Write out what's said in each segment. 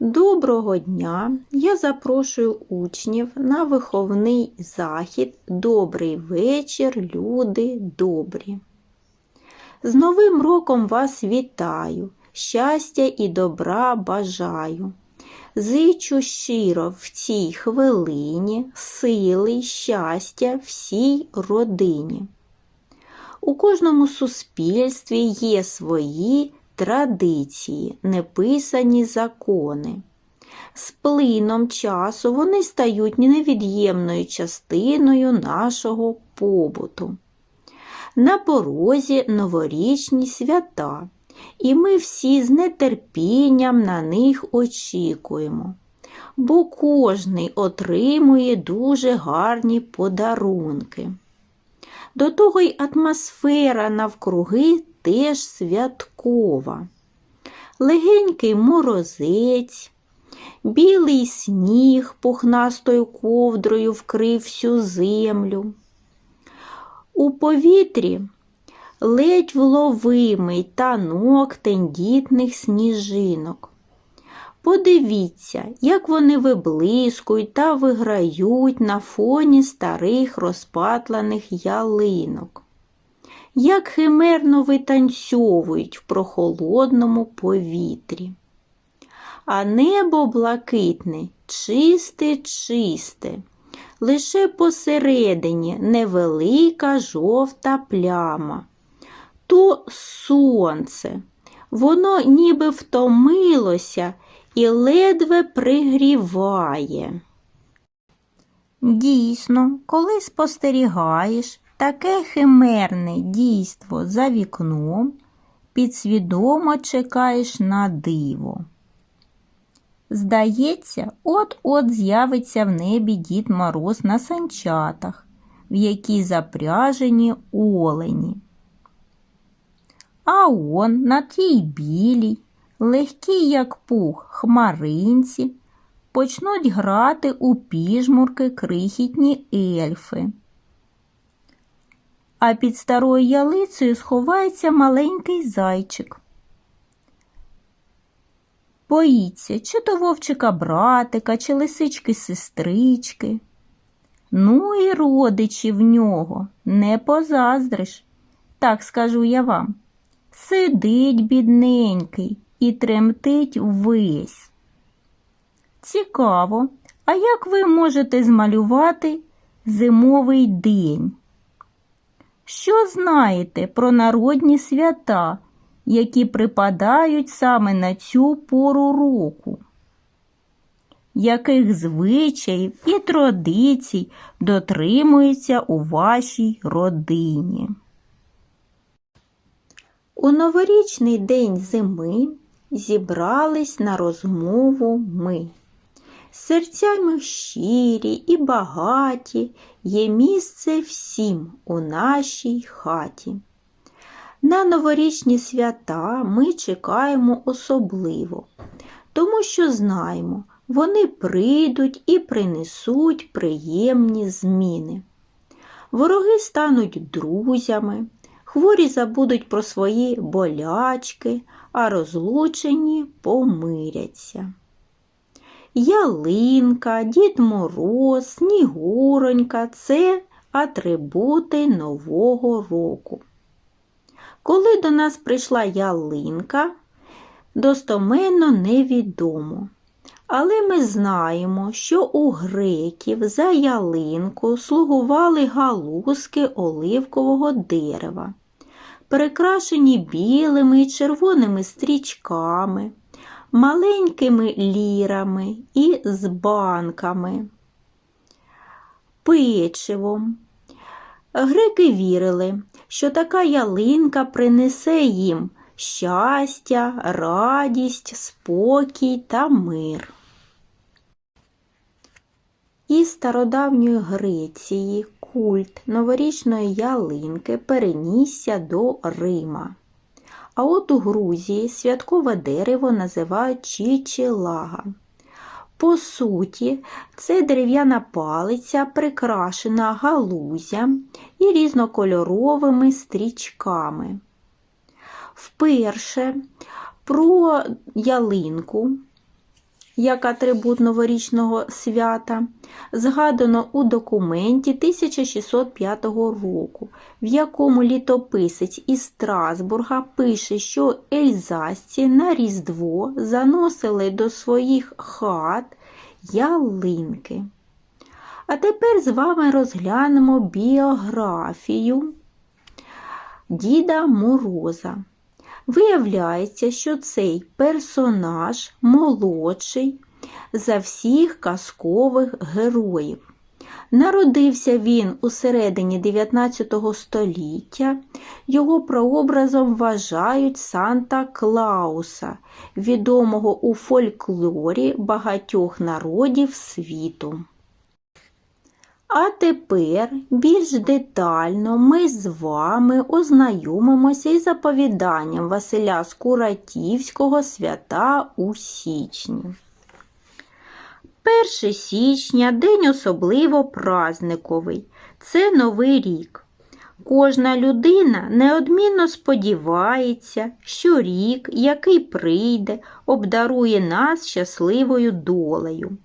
Доброго дня! Я запрошую учнів на виховний захід Добрий вечір, люди добрі. З Новим роком вас вітаю, щастя і добра бажаю. Зичу щиро в цій хвилині сили й щастя всій родині. У кожному суспільстві є свої традиції, неписані закони. З плином часу вони стають невід'ємною частиною нашого побуту. На порозі новорічні свята, і ми всі з нетерпінням на них очікуємо, бо кожний отримує дуже гарні подарунки. До того й атмосфера навкруги теж святкова. Легенький морозець, білий сніг пухнастою ковдрою вкрив всю землю. У повітрі ледь вловимий танок тендітних сніжинок. Подивіться, як вони виблискують та виграють на фоні старих розпатланих ялинок, як химерно витанцьовують в прохолодному повітрі. А небо блакитне, чисте, чисте, лише посередині невелика жовта пляма. То сонце, воно ніби втомилося і ледве пригріває. Дійсно, коли спостерігаєш таке химерне дійство за вікном, підсвідомо чекаєш на диво. Здається, от-от з'явиться в небі Дід Мороз на санчатах, в які запряжені олені. А он на тій білій, легкій, як пух, хмаринці, почнуть грати у піжмурки крихітні ельфи. А під старою ялицею сховається маленький зайчик. Боїться, чи то вовчика братика, чи лисички сестрички. Ну і родичі в нього не позаздриш, так скажу я вам. Сидить бідненький і тремтить весь. Цікаво, а як ви можете змалювати зимовий день? Що знаєте про народні свята, які припадають саме на цю пору року? Яких звичаїв і традицій дотримується у вашій родині? У новорічний день зими зібрались на розмову ми. Серцями щирі і багаті є місце всім у нашій хаті. На новорічні свята ми чекаємо особливо, тому що знаємо, вони прийдуть і принесуть приємні зміни. Вороги стануть друзями, хворі забудуть про свої болячки, а розлучені помиряться. Ялинка, Дід Мороз, Снігуронька це атрибути Нового року. Коли до нас прийшла ялинка, достоменно невідомо. Але ми знаємо, що у греків за ялинку слугували галузки оливкового дерева, прикрашені білими і червоними стрічками, маленькими лірами і з банками, печивом. Греки вірили, що така ялинка принесе їм щастя, радість, спокій та мир. Із стародавньої Греції культ новорічної ялинки перенісся до Рима. А от у Грузії святкове дерево називають чичелага. По суті, це дерев'яна палиця, прикрашена галузям і різнокольоровими стрічками. Вперше про ялинку як атрибут новорічного свята, згадано у документі 1605 року, в якому літописець із Страсбурга пише, що ельзасці на Різдво заносили до своїх хат ялинки. А тепер з вами розглянемо біографію Діда Мороза. Виявляється, що цей персонаж молодший за всіх казкових героїв. Народився він у середині 19 століття. Його прообразом вважають Санта Клауса, відомого у фольклорі багатьох народів світу. А тепер більш детально ми з вами ознайомимося із заповіданням Василя Скуратівського свята у січні. 1 січня день особливо празниковий. Це Новий рік. Кожна людина неодмінно сподівається, що рік, який прийде, обдарує нас щасливою долею.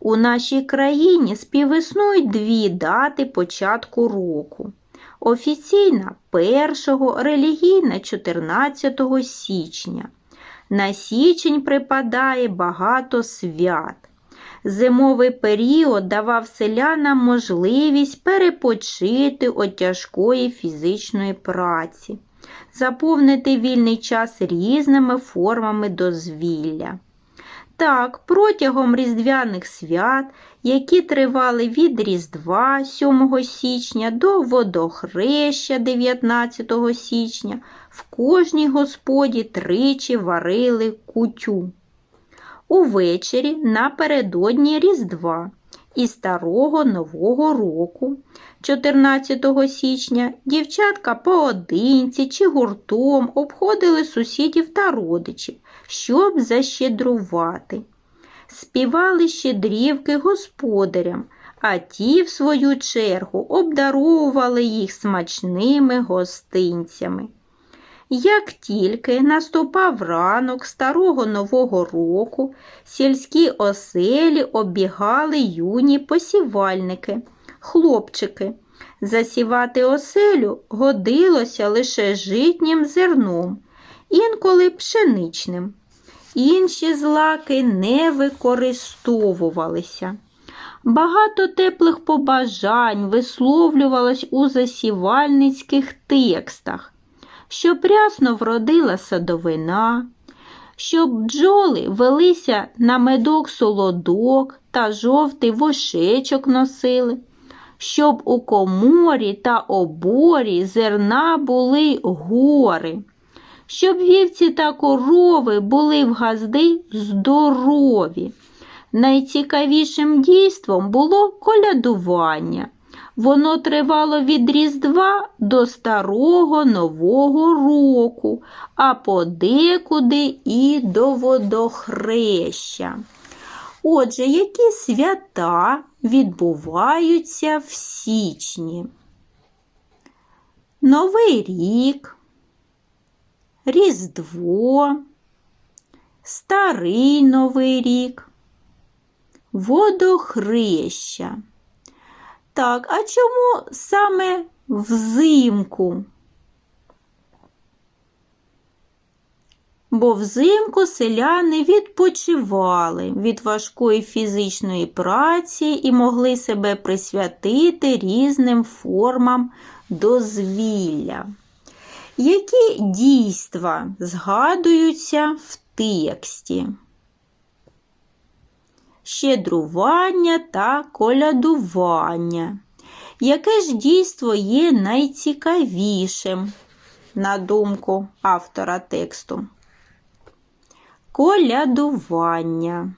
У нашій країні співіснують дві дати початку року. Офіційна 1, релігійна 14 січня. На січень припадає багато свят. Зимовий період давав селянам можливість перепочити від тяжкої фізичної праці, заповнити вільний час різними формами дозвілля. Так, протягом різдвяних свят, які тривали від Різдва 7 січня до водохреща 19 січня, в кожній господі тричі варили кутю. Увечері напередодні Різдва і Старого Нового року, 14 січня, дівчатка поодинці чи гуртом обходили сусідів та родичів, щоб защедрувати. Співали щедрівки господарям, а ті, в свою чергу, обдаровували їх смачними гостинцями. Як тільки наступав ранок старого Нового року, сільські оселі оббігали юні посівальники, хлопчики. Засівати оселю годилося лише житнім зерном, інколи пшеничним. Інші злаки не використовувалися. Багато теплих побажань висловлювалось у засівальницьких текстах щоб рясно вродила садовина, щоб бджоли велися на медок солодок та жовтий вошечок носили, щоб у коморі та оборі зерна були гори, щоб вівці та корови були в газди здорові. Найцікавішим дійством було колядування. Воно тривало від Різдва до Старого Нового року, а подекуди і до водохреща. Отже, які свята відбуваються в січні? Новий рік, Різдво, Старий Новий рік, водохреща. Так, а чому саме взимку? Бо взимку селяни відпочивали від важкої фізичної праці і могли себе присвятити різним формам дозвілля. Які дійства згадуються в тексті? щедрування та колядування. Яке ж дійство є найцікавішим, на думку автора тексту? Колядування.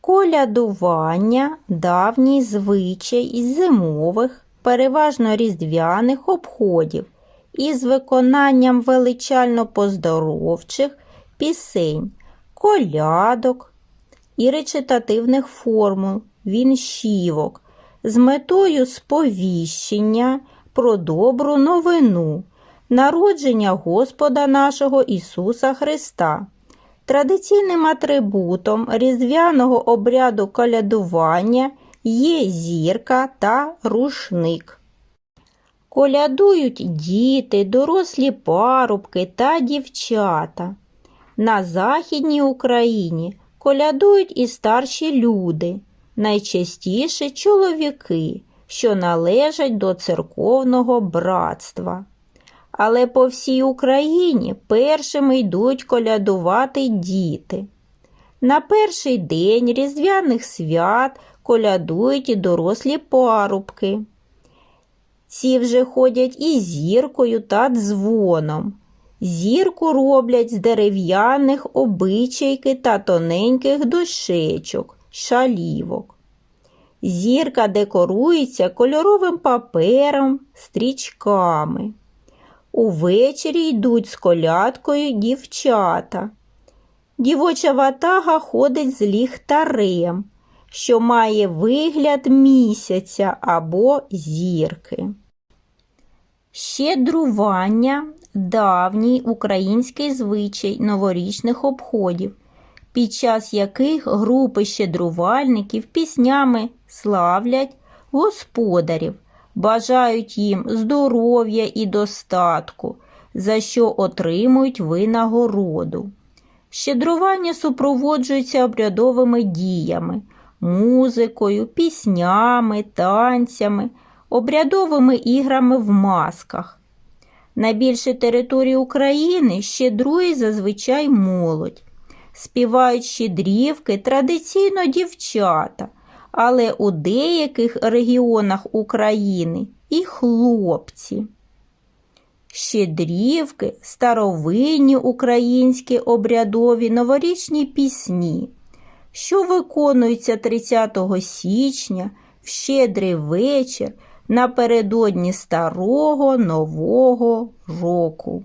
Колядування давній звичай із зимових, переважно різдвяних обходів із виконанням величально поздоровчих пісень, колядок, і речитативних формул, віншівок з метою сповіщення про добру новину, народження Господа нашого Ісуса Христа Традиційним атрибутом різдвяного обряду колядування є зірка та рушник. Колядують діти, дорослі парубки та дівчата. На Західній Україні колядують і старші люди, найчастіше чоловіки, що належать до церковного братства. Але по всій Україні першими йдуть колядувати діти. На перший день різдвяних свят колядують і дорослі парубки. Ці вже ходять і зіркою та дзвоном. Зірку роблять з дерев'яних обичайки та тоненьких дощечок, шалівок. Зірка декорується кольоровим папером, стрічками. Увечері йдуть з колядкою дівчата. Дівоча ватага ходить з ліхтарем, що має вигляд місяця або зірки. Щедрування давній український звичай новорічних обходів, під час яких групи щедрувальників піснями славлять господарів, бажають їм здоров'я і достатку, за що отримують винагороду. Щедрування супроводжується обрядовими діями, музикою, піснями, танцями, обрядовими іграми в масках. На більшій території України щедрує зазвичай молодь. Співають щедрівки традиційно дівчата, але у деяких регіонах України і хлопці. Щедрівки, старовинні українські обрядові новорічні пісні, що виконується 30 січня в щедрий вечір напередодні старого Нового року.